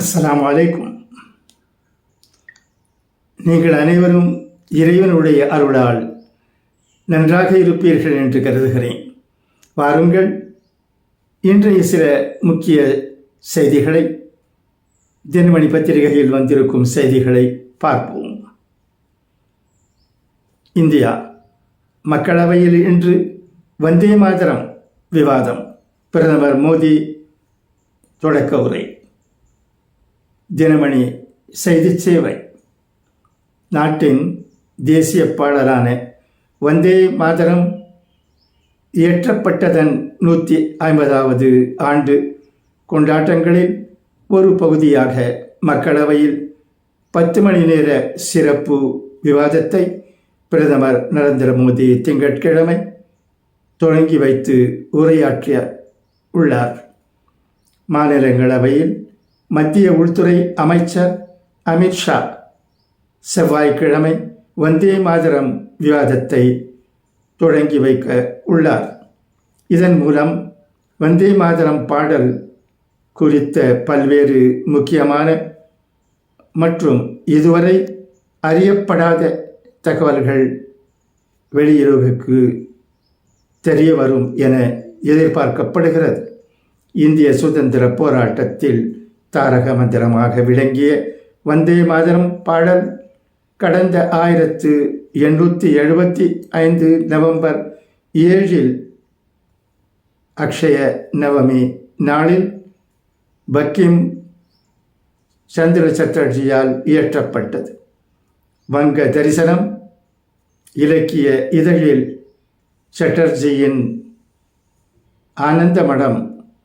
அஸ்லாம் வலைக்கும் நீங்கள் அனைவரும் இறைவனுடைய அருளால் நன்றாக இருப்பீர்கள் என்று கருதுகிறேன். வாருங்கள் இன்றைய சில முக்கிய செய்திகளை தினமணி பத்திரிகையில் வந்திருக்கும் செய்திகளை பார்ப்போம். இந்தியா மக்களவையில் இன்று வந்தே மாதரம் விவாதம். பிரதமர் மோடி தொடக்க உரை. தினமணி செய்திச் சேவை. நாட்டின் தேசிய பாடலான வந்தே மாதரம் இயற்றப்பட்டதன் நூற்றி ஐம்பதாவது ஆண்டு கொண்டாட்டங்களில் ஒரு பகுதியாக மக்களவையில் பத்து மணி நேர சிறப்பு விவாதத்தை பிரதமர் நரேந்திர மோடி திங்கட்கிழமை தொடங்கி வைத்து உரையாற்றிய உள்ளார் மாநிலங்களவையில் மத்திய உள்துறை அமைச்சர் அமித்ஷா செவ்வாய்க்கிழமை வந்தே மாதரம் விவாதத்தை தொடங்கி வைக்க உள்ளார். இதன் மூலம் வந்தே மாதரம் பாடல் குறித்த பல்வேறு முக்கியமான மற்றும் இதுவரை அறியப்படாத தகவல்கள் வெளியுறவுக்கு தெரிய வரும் என எதிர்பார்க்கப்படுகிறது. இந்திய சுதந்திர போராட்டத்தில் தாரக மந்திரமாக விளங்கிய வந்தே மாதரம் பாடல் கடந்த ஆயிரத்து எண்ணூற்றி எழுபத்தி ஐந்து நவம்பர் ஏழில் அக்ஷய நவமி நாளில் பக்கிம் சந்திர சட்டர்ஜியால் இயற்றப்பட்டது. வங்க தரிசனம் இலக்கிய இதழில் சட்டர்ஜியின் ஆனந்தமடம்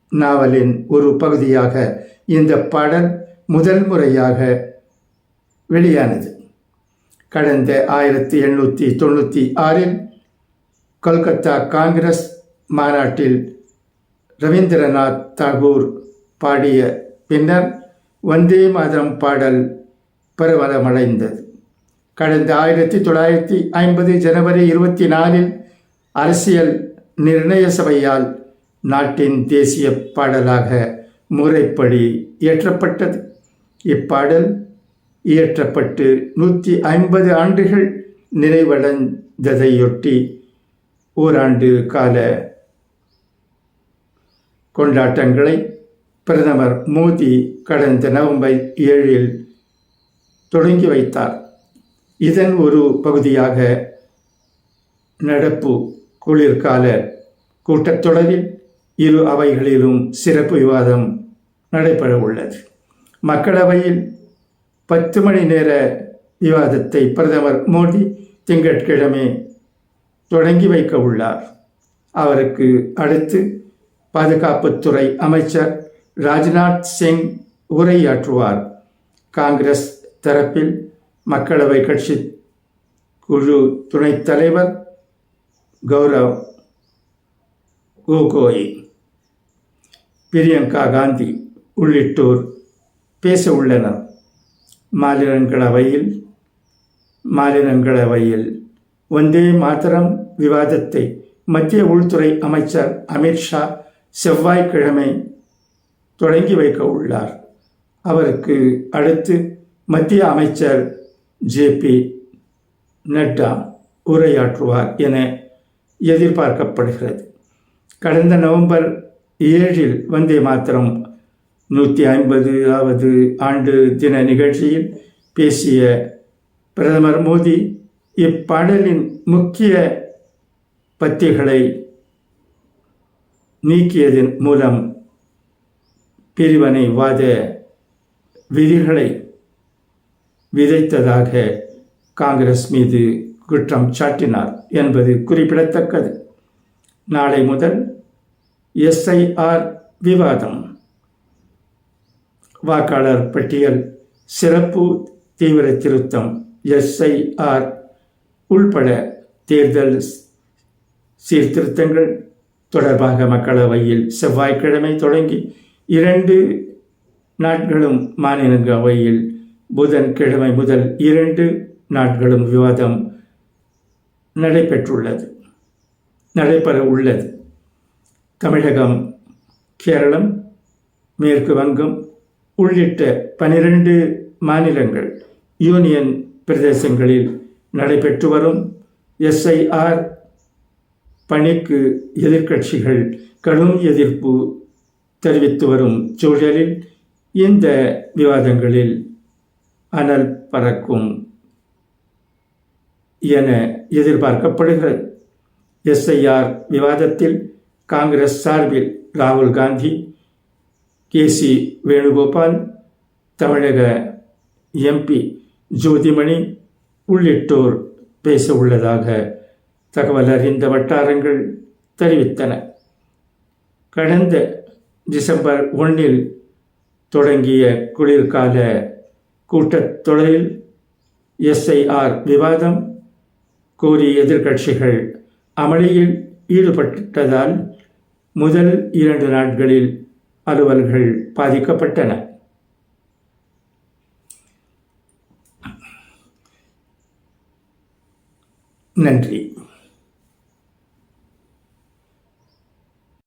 நாவலின் ஒரு பகுதியாக இந்த பாடல் முதல் முறையாக வெளியானது. கடந்த ஆயிரத்தி எண்ணூற்றி தொண்ணூற்றி ஆறில் கொல்கத்தா காங்கிரஸ் மாநாட்டில் ரவீந்திரநாத் தாகூர் பாடிய பின்னர் வந்தே மாதரம் பாடல் பிரபலமடைந்தது கடந்த ஆயிரத்தி தொள்ளாயிரத்தி ஐம்பது ஜனவரி இருபத்தி நாலில் அரசியல் நிர்ணய சபையால் நாட்டின் தேசிய பாடலாக முறைப்படி இயற்றப்பட்டது. இப்பாடல் இயற்றப்பட்டு நூற்றி ஐம்பது ஆண்டுகள் நிறைவடைந்ததையொட்டி ஓராண்டு கால கொண்டாட்டங்களை பிரதமர் மோடி கடந்த நவம்பர் ஏழில் தொடங்கி வைத்தார். இதன் ஒரு பகுதியாக நடப்பு குளிர்கால கூட்டத்தொடரில் இரு அவைகளிலும் சிறப்பு விவாதம் நடைபெற உள்ளது மக்களவையில் பத்து மணி நேர விவாதத்தை பிரதமர் மோடி திங்கட்கிழமை தொடங்கி வைக்க உள்ளார் அவருக்கு அடுத்து பாதுகாப்புத்துறை அமைச்சர் ராஜ்நாத் சிங் உரையாற்றுவார். காங்கிரஸ் தரப்பில் மக்களவை கட்சி குழு துணைத் தலைவர் கௌரவ் கோகோய் பிரியங்கா காந்தி உள்ளிட்டோர் பேச உள்ளனர். மாநிலங்களவையில் மாநிலங்களவையில் வந்தே மாத்திரம் விவாதத்தை மத்திய உள்துறை அமைச்சர் அமித்ஷா செவ்வாய்க்கிழமை தொடங்கி வைக்க உள்ளார். அவருக்கு அடுத்து மத்திய அமைச்சர் ஜே பி நட்டா உரையாற்றுவார் என எதிர்பார்க்கப்படுகிறது. கடந்த நவம்பர் ஏழில் வந்தே மாத்திரம் நூற்றி ஐம்பது ஆவது ஆண்டு தின நிகழ்ச்சியில் பேசிய பிரதமர் மோடி இப்பாடலின் முக்கிய பத்திகளை நீக்கியதன் மூலம் பிரிவினைவாத விதிகளை விதைத்ததாக காங்கிரஸ் மீது குற்றம் சாட்டினார் என்பது குறிப்பிடத்தக்கது. நாளை முதல் எஸ்ஐஆர் விவாதம். வாக்காளர் பட்டியல் சிறப்பு தீவிர திருத்தம் எஸ்ஐஆர் உள்பட தேர்தல் சீர்திருத்தங்கள் தொடர்பாக மக்களவையில் செவ்வாய்க்கிழமை தொடங்கி இரண்டு நாட்களும் மாநிலங்களவையில் புதன்கிழமை முதல் இரண்டு நாட்களும் விவாதம் நடைபெற்றுள்ளது. நடைபெற உள்ளது. தமிழகம் கேரளம் மேற்கு வங்கம் உள்ளிட்ட பனிரெண்டு மாநிலங்கள் யூனியன் பிரதேசங்களில் நடைபெற்று வரும் எஸ்ஐஆர் பணிக்கு எதிர்க்கட்சிகள் கடும் எதிர்ப்பு தெரிவித்து வரும் சூழலில் இந்த விவாதங்களில் அனல் பறக்கும் என எதிர்பார்க்கப்படுகிறது. எஸ்ஐஆர் விவாதத்தில் காங்கிரஸ் சார்பில் ராகுல் காந்தி கேசி வேணுகோபால் தமிழக எம்பி ஜோதிமணி உள்ளிட்டோர் பேச உள்ளதாக தகவல் அறிந்த வட்டாரங்கள் தெரிவித்தன. கடந்த டிசம்பர் ஒன்றில் தொடங்கிய குளிர்கால கூட்டத்தொடரில் எஸ்ஐஆர் விவாதம் கோரி எதிர்க்கட்சிகள் அமளியில் ஈடுபட்டதால் முதல் இரண்டு நாட்களில் அலுவல்கள் பாதிக்கப்பட்டன. நன்றி.